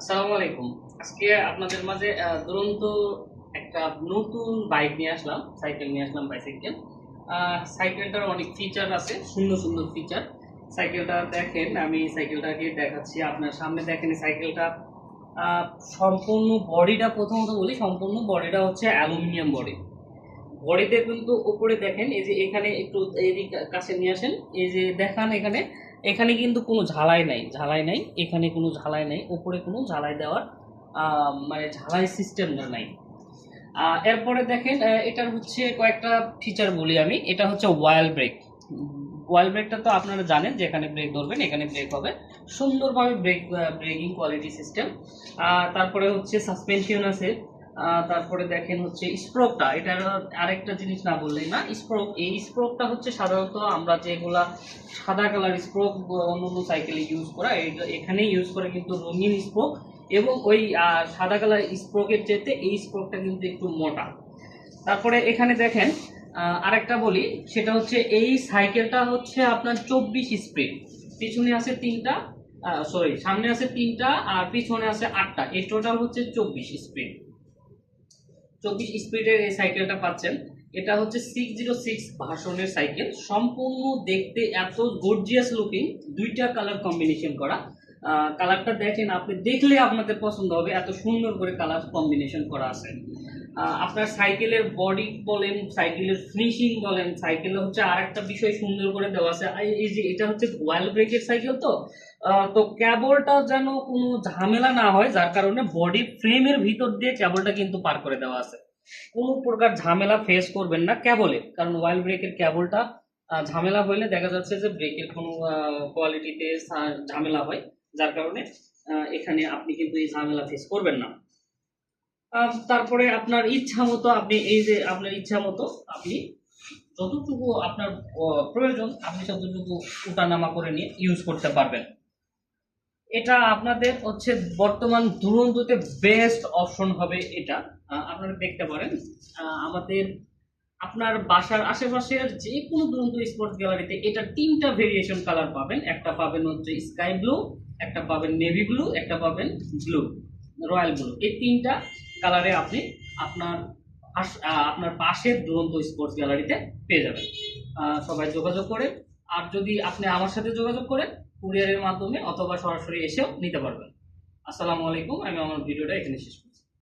আসসালামু আলাইকুম। আজকে আপনাদের মাঝে দুরন্ত একটা নতুন বাইক নিয়ে আসলাম সাইকেল নিয়ে আসলাম বাইসাইকেল সাইকেলটার অনেক ফিচার আছে, সুন্দর সুন্দর ফিচার সাইকেলটা দেখেন, আমি সাইকেলটাকে দেখাচ্ছি। আপনার সামনে দেখেন সাইকেলটা সম্পূর্ণ বডিটা প্রথমত বলি, সম্পূর্ণ বডিটা হচ্ছে অ্যালুমিনিয়াম বডি। বডিতে কিন্তু উপরে দেখেন, এই যে এখানে একটু এদিকে কাছে নিয়ে আসেন, এই যে দেখান এখানে এখানে কিন্তু কোনো ঝালাই নাই ঝালাই নাই, এখানে কোনো ঝালাই নাই, উপরে কোনো ঝালাই দেওয়ার মানে ঝালাই সিস্টেম নাই। এরপরে দেখেন এটার হচ্ছে কয়েকটা ফিচার বলি আমি। এটা হচ্ছে ওয়াইল ব্রেক ওয়াইল ব্রেকটা তো আপনারা জানেন যে এখানে ব্রেক ধরবেন, এখানে ব্রেক হবে। সুন্দরভাবে ব্রেক ব্রেকিং কোয়ালিটি সিস্টেম তারপরে হচ্ছে সাসপেনশন আছে। তারপরে দেখেন হচ্ছে স্প্রোকটা, এটার আরেকটা জিনিস না বললেই না, স্প্রোক, এই স্প্রোকটা হচ্ছে সাধারণত আমরা যেগুলা সাদা কালার স্প্রোক অন্য অন্য সাইকেলে ইউজ করা, এই- এখানে ইউজ করে কিন্তু রঙিন স্প্রোক এবং ওই সাদা কালার স্প্রোকের চেতে এই স্প্রোকটা কিন্তু একটু মোটা। তারপরে এখানে দেখেন আরেকটা বলি, সেটা হচ্ছে এই সাইকেলটা হচ্ছে আপনার চব্বিশ স্পিড পিছনে আছে তিনটা সরি সামনে আছে তিনটা আর পিছনে আছে আটটা, এই টোটাল হচ্ছে চব্বিশ স্পিড চব্বিশ স্পিডের এই সাইকেলটা পাচ্ছেন। এটা হচ্ছে সিক্স জিরো সিক্স ভার্সনের সাইকেল সম্পূর্ণ দেখতে এত গর্জিয়াস লুকিং দুইটা কালার কম্বিনেশন করা। কালারটা দেখেন, আপনি দেখলে আপনাদের পছন্দ হবে। এত সুন্দর করে কালার কম্বিনেশন করা আছে। আপনার সাইকেলের বডি বলেন, সাইকেলের ফিনিশিং বলেন, সাইকেলে হচ্ছে আর একটা বিষয় সুন্দর করে দেওয়া আছে। এই যে এটা হচ্ছে ওয়াইল ব্রেকের সাইকেল তো? তো ক্যাবলটা যেন কোনো ঝামেলা না হয়, যার কারণে বডি ফ্রেমের ভিতর দিয়ে ক্যাবলটা কিন্তু পার করে দেওয়া আছে। কোনো প্রকার ঝামেলা ফেস করবেন না ক্যাবলে কারণ ওয়াইল ব্রেকের ক্যাবলটা ঝামেলা হলে দেখা যাচ্ছে যে ব্রেকের কোনো কোয়ালিটিতে ঝামেলা হয়, যার কারণে এখানে আপনি কিন্তু এই ঝামেলা ফেস করবেন না। তারপরে আপনার ইচ্ছা মতো আপনি এই যে আপনার ইচ্ছা মতো আপনি যতটুকু আপনার প্রয়োজন, আপনি ততটুকু উঠানামা করে নিয়ে ইউজ করতে পারবেন। এটা আপনাদের হচ্ছে বর্তমান দুরন্ততে বেস্ট অপশন হবে এটা। আপনারা দেখতে পারেন। আমাদের, আপনার বাসার আশেপাশের যে কোনো দুরন্ত স্পোর্টস গ্যালারিতে এটা তিনটা ভেরিয়েশন কালার পাবেন। একটা পাবেন হচ্ছে স্কাই ব্লু একটা পাবেন নেভি ব্লু একটা পাবেন ব্লু রয়্যাল ব্লু এই তিনটা কালারে আপনি আপনার আপনার পাশের দুরন্ত স্পোর্টস গ্যালারিতে পেয়ে যাবেন সবাই যোগাযোগ করে, আর যদি আপনি আমার সাথে যোগাযোগ করেন কুরিয়ারের মাধ্যমে অথবা সরাসরি এসেও নিতে পারবেন আসসালামু আলাইকুম, আমি আমার ভিডিওটা এখানে শেষ।